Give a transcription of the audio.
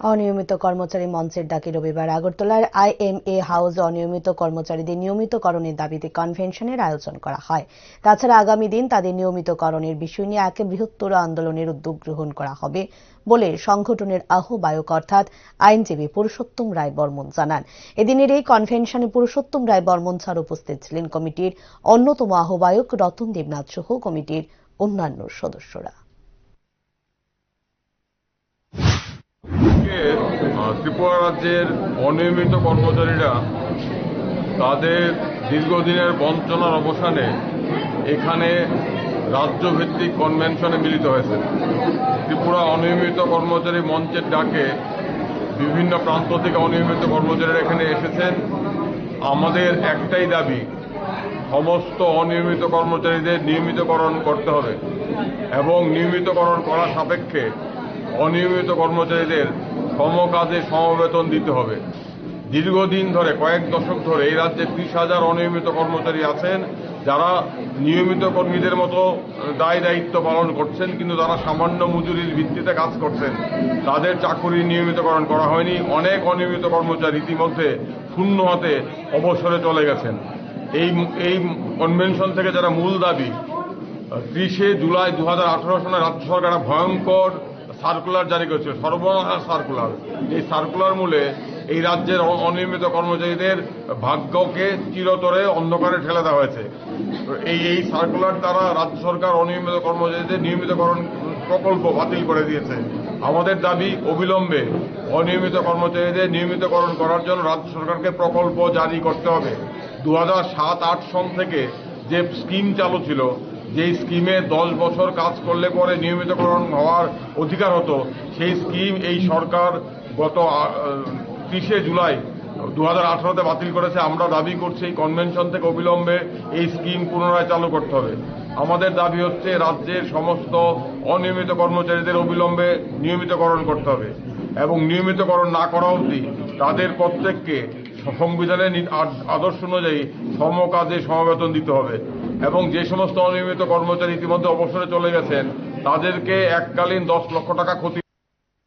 অনিয়মিত কর্মচারী মঞ্চের ডাকে রবিবার আগরতলার আইএমএ হাউস অনিয়মিত কর্মচারীদের নিয়মিতকরণের দাবিতে কনভেনশনের আয়োজন করা হয়। তাছাড়া আগামী দিন তাদের নিয়মিতকরণের বিষয় নিয়ে এক বৃহত্তর আন্দোলনের উদ্যোগ গ্রহণ করা হবে বলে সংগঠনের আহ্বায়ক অর্থাৎ আইনজীবী পুরুষোত্তম রায় বর্মন জানান। এদিনের এই কনভেনশনে পুরুষোত্তম রায় বর্মন ছাড় উপস্থিত ছিলেন কমিটির অন্যতম আহ্বায়ক রতন দেবনাথ সহ কমিটির অন্যান্য সদস্যরা। ত্রিপুরা রাজ্যের অনিয়মিত কর্মচারীরা তাদের দীর্ঘদিনের বঞ্চনার অবসানে এখানে রাজ্যভিত্তিক কনভেনশনে মিলিত হয়েছে। ত্রিপুরা অনিয়মিত কর্মচারী মঞ্চের ডাকে বিভিন্ন প্রান্ত থেকে অনিয়মিত কর্মচারীরা এখানে এসেছেন। আমাদের একটাই দাবি, সমস্ত অনিয়মিত কর্মচারীদের নিয়মিতকরণ করতে হবে এবং নিয়মিতকরণ করা সাপেক্ষে অনিয়মিত কর্মচারীদের সমকাজে সমবেতন দিতে হবে। দীর্ঘদিন ধরে, কয়েক দশক ধরে এই রাজ্যে ত্রিশ হাজার অনিয়মিত কর্মচারী আছেন, যারা নিয়মিত কর্মীদের মতো দায় দায়িত্ব পালন করছেন, কিন্তু তারা সামান্য মজুরির ভিত্তিতে কাজ করছেন, তাদের চাকুরি নিয়মিতকরণ করা হয়নি। অনেক অনিয়মিত কর্মচারী ইতিমধ্যে শূন্য হাতে অবসরে চলে গেছেন। এই এই কনভেনশন থেকে যারা মূল দাবি ত্রিশে জুলাই দু হাজার আঠারো সনে রাজ্য সরকার ভয়ঙ্কর সার্কুলার জারি করেছে সর্বনাশ সার্কুলার এই সার্কুলার মূলে এই রাজ্যের অনিয়মিত কর্মচারীদের ভাগ্যকে চিরতরে অন্ধকারে ঠেলে দেওয়া হয়েছে। এই এই সার্কুলার দ্বারা রাজ্য সরকার অনিয়মিত কর্মচারীদের নিয়মিতকরণ প্রকল্প বাতিল করে দিয়েছে। আমাদের দাবি অবিলম্বে অনিয়মিত কর্মচারীদের নিয়মিতকরণ করার জন্য রাজ্য সরকারকে প্রকল্প জারি করতে হবে। দু হাজার সাত আট সন থেকে যে স্কিম চালু ছিল যেই স্কিমে দশ বছর কাজ করলে পরে নিয়মিতকরণ হওয়ার অধিকার হতো, সেই স্কিম এই সরকার গত ত্রিশে জুলাই দু হাজার আঠারোতে বাতিল করেছে। আমরা দাবি করছি এই কনভেনশন থেকে অবিলম্বে এই স্কিম পুনরায় চালু করতে হবে। আমাদের দাবি হচ্ছে রাজ্যের সমস্ত অনিয়মিত কর্মচারীদের অবিলম্বে নিয়মিতকরণ করতে হবে এবং নিয়মিতকরণ না করা অবধি তাদের প্রত্যেককে সংবিধানের আদ- আদর্শ অনুযায়ী সমকাজে সমবেতন দিতে হবে। এবং যে সমস্ত অনিয়মিত কর্মচারী ইতিমধ্যে অবসরে চলে গেছেন, তাদেরকে এককালীন দশ লক্ষ টাকা ক্ষতি